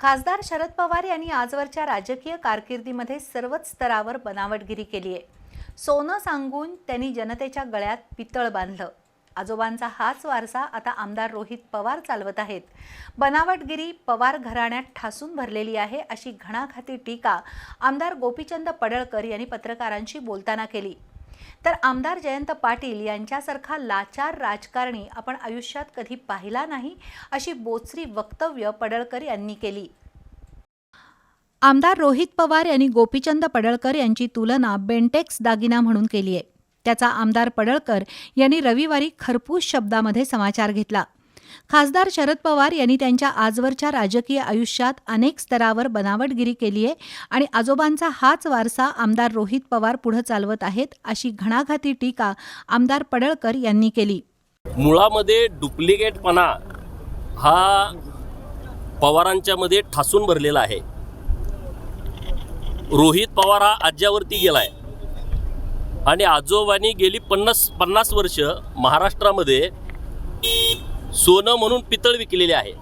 खासदार शरद पवार यांनी आजवरच्या राजकीय कारकिर्दीमध्ये सर्वच स्तरावर बनावटगिरी केली आहे. सोनं सांगून त्यांनी जनतेच्या गळ्यात पितळ बांधलं. आजोबांचा हाच वारसा आता आमदार रोहित पवार चालवत आहेत. बनावटगिरी पवार घराण्यात ठासून भरलेली आहे अशी घणाघाती टीका आमदार गोपीचंद पडळकर यांनी पत्रकारांशी बोलताना केली. तर आमदार जयंत पाटील यांच्यासारखा लाचार राजकारणी आपण आयुष्यात कधी पाहिला नाही अशी बोचरी वक्तव्य पडळकर यांनी केली. आमदार रोहित पवार यांनी गोपीचंद पडळकर यांची तुलना बेंटेक्स दागिना म्हणून केली आहे. त्याचा आमदार पडळकर यांनी रविवारी खरपूस शब्दामध्ये समाचार घेतला. खासदार शरद पवार यांनी त्यांच्या आजवरच्या राजकीय आयुष्यात अनेक स्तरावर बनावटगिरी केली आहे आणि आजोबांचा हाच वारसा आमदार रोहित पवार पुढे चालवत आहेत अशी घणाघाती टीका आमदार पडळकर यांनी केली. मुळामध्ये डुप्लिकेटपणा हा पवारांच्यामध्ये ठासून भरलेला आहे. रोहित पवार हा आज्यावरती गेलाय. आणि आजोबांनी गेली पन्नास पन्नास वर्ष महाराष्ट्रामध्ये सोनं म्हणून पितळ विकलेले आहे.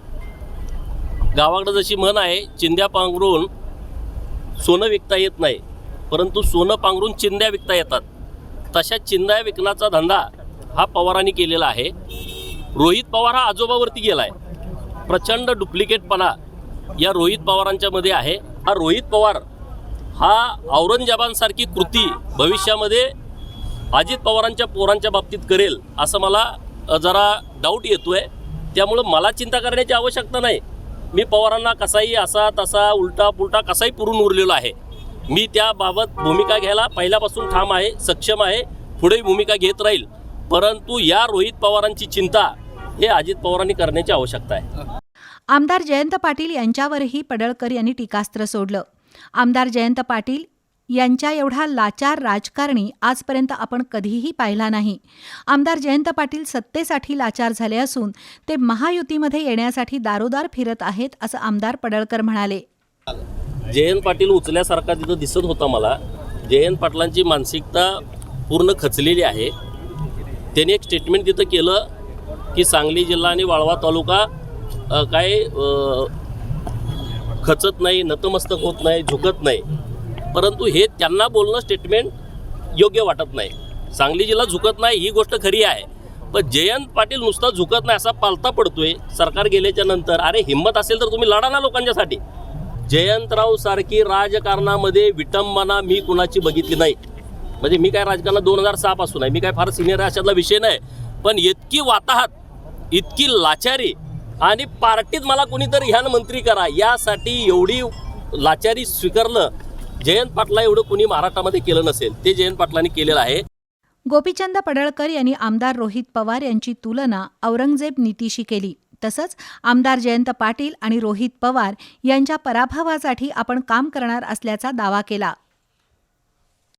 गावाकडं जशी म्हण आहे चिंध्या पांघरून सोनं विकता येत नाही परंतु सोनं पांघरून चिंध्या विकता येतात. तशा चिंध्या विकण्याचा धंदा हा पवारांनी केलेला आहे. रोहित पवार हा आजोबावरती गेला आहे प्रचंड डुप्लिकेटपणा या रोहित पवारांच्यामध्ये आहे. हा रोहित पवार हा औरंगजेबांसारखी कृती भविष्यामध्ये अजित पवारांच्या पोरांच्या बाबतीत करेल असं मला जरा डाऊट येतो आहे त्यामुळं मला चिंता करण्याची आवश्यकता नाही. मी पवारांना कसाही असा तसा उलटा पुलटा कसाही पुरून उरलेलो आहे. मी त्याबाबत भूमिका घ्यायला पहिल्यापासून ठाम आहे सक्षम आहे पुढेही भूमिका घेत राहील. परंतु या रोहित पवारांची चिंता हे अजित पवारांनी करण्याची आवश्यकता आहे. आमदार जयंत पाटील यांच्यावरही पडळकर यांनी टीकास्त्र सोडलं. आमदार जयंत पाटील यांच्या एवढा लाचार राजकारणी आजपर्यंत आपण कधीही पाहिला नाही. आमदार जयंत पाटील सत्तेसाठी लाचार झाले असून ते महायुतीमध्ये येण्यासाठी दारोदार फिरत आहेत असं आमदार पडळकर म्हणाले. जयंत पाटील उचल्यासारखा तिथं दिसत होता मला. जयंत पाटलांची मानसिकता पूर्ण खचलेली आहे. त्यांनी एक स्टेटमेंट तिथं केलं की सांगली जिल्हा आणि वाळवा तालुका काय खचत नाही नतमस्तक होत नाही झुकत नाही. परंतु हे त्यांना बोलणं स्टेटमेंट योग्य वाटत नाही. सांगली जिल्हा झुकत नाही ही गोष्ट खरी आहे. पण जयंत पाटील नुसता झुकत नाही असा पालता पडतोय सरकार गेल्याच्यानंतर. अरे हिंमत असेल तर तुम्ही लढा ना लोकांच्यासाठी. जयंतराव सारखी राजकारणामध्ये विटंबना मी कुणाची बघितली नाही. म्हणजे मी काय राजकारणात दोन हजार सहा पासून आहे. मी काय फार सिनियर आहे अशातला विषय नाही. पण इतकी वाताहत इतकी लाचारी आणि पार्टीत मला कुणीतरी ह्यानं मंत्री करा यासाठी एवढी लाचारी स्वीकारलं जयंत पाटला एवढं कुणी महाराष्ट्रामध्ये केलं नसेल. ते जयंत पाटलांनी केलेलं आहे. गोपीचंद पडळकर यांनी आमदार रोहित पवार यांची तुलना औरंगजेब नीतीशी केली. तसंच आमदार जयंत पाटील आणि रोहित पवार यांच्या पराभवासाठी आपण काम करणार असल्याचा दावा केला.